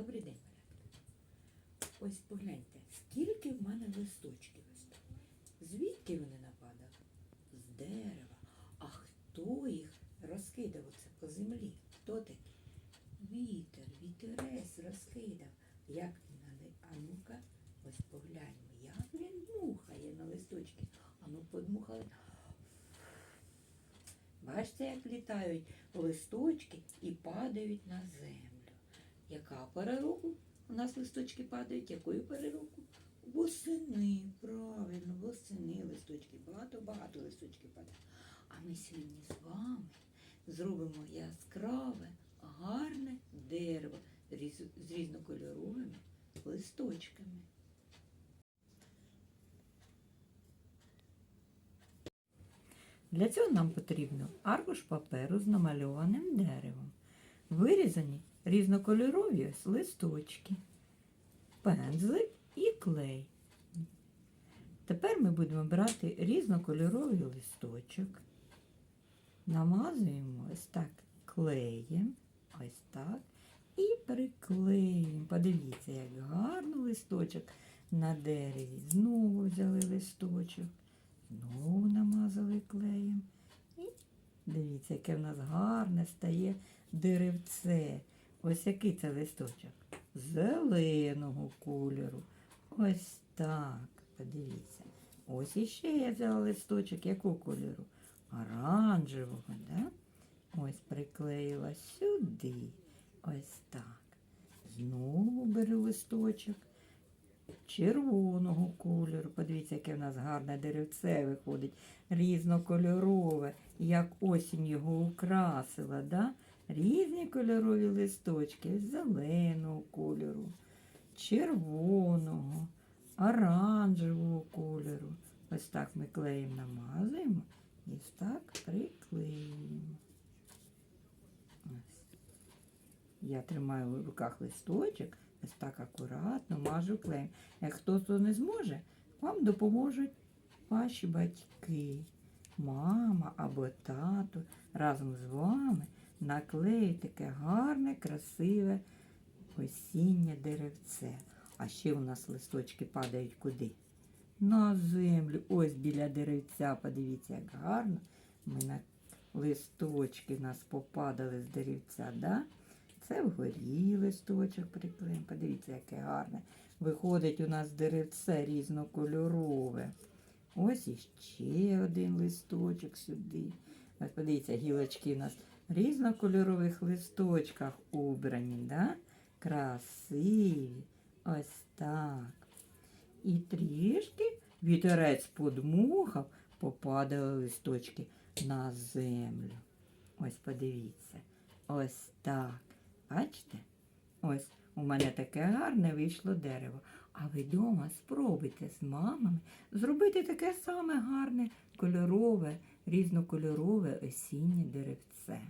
Добрий день, малятка. Ось погляньте, скільки в мене листочків так. Звідки вони нападали? З дерева. А хто їх розкидав оце по землі? Хто такий? Вітер, вітерець розкидав. Як він на ли- А ну-ка, ось погляньмо, як він дмухає на листочки. А ну подмухали. Бачите, як літають листочки і падають на землю. Яка пора року у нас листочки падають? Якою пори року? Восени, правильно, восени листочки. Багато-багато листочків падає. А ми сьогодні з вами зробимо яскраве, гарне дерево з різнокольоровими листочками. Для цього нам потрібно аркуш паперу з намальованим деревом, вирізані різнокольорові листочки, пензлик і клей. Тепер ми будемо брати різнокольоровий листочок, намазуємо ось так клеєм, ось так, і приклеюємо. Подивіться, як гарно листочок на дереві. Знову взяли листочок. Знову намазали клеєм. І дивіться, яке в нас гарне стає деревце. Ось який це листочок? Зеленого кольору. Ось так. Подивіться. Ось іще я взяла листочок якого кольору? Оранжевого, да? Ось приклеїла сюди. Ось так. Знову беру листочок червоного кольору. Подивіться, яке в нас гарне деревце виходить, різнокольорове, як осінь його украсила. Да? Різні кольорові листочки зеленого кольору, червоного, оранжевого кольору. Ось так ми клеєм намазуємо і ось так приклеюємо. Ось. Я тримаю в руках листочок, ось так акуратно мажу клеєм. Як хтось то не зможе, вам допоможуть ваші батьки, мама або тато разом з вами наклеють таке гарне, красиве осіннє деревце. А ще у нас листочки падають куди? На землю. Ось біля деревця. Подивіться, як гарно. Ми на листочки нас попадали з деревця, да? Це вгорі листочок приклеїмо. Подивіться, яке гарне. Виходить у нас деревце різнокольорове. Ось іще один листочок сюди. Подивіться, гілочки у нас різнокольорових листочках убрані, да? Красиві. Ось так. І трішки вітерець подмухав, попадали листочки на землю. Ось подивіться. Ось так. Бачите? Ось у мене таке гарне вийшло дерево. А ви вдома спробуйте з мамами зробити таке саме гарне кольорове, різнокольорове осіннє деревце.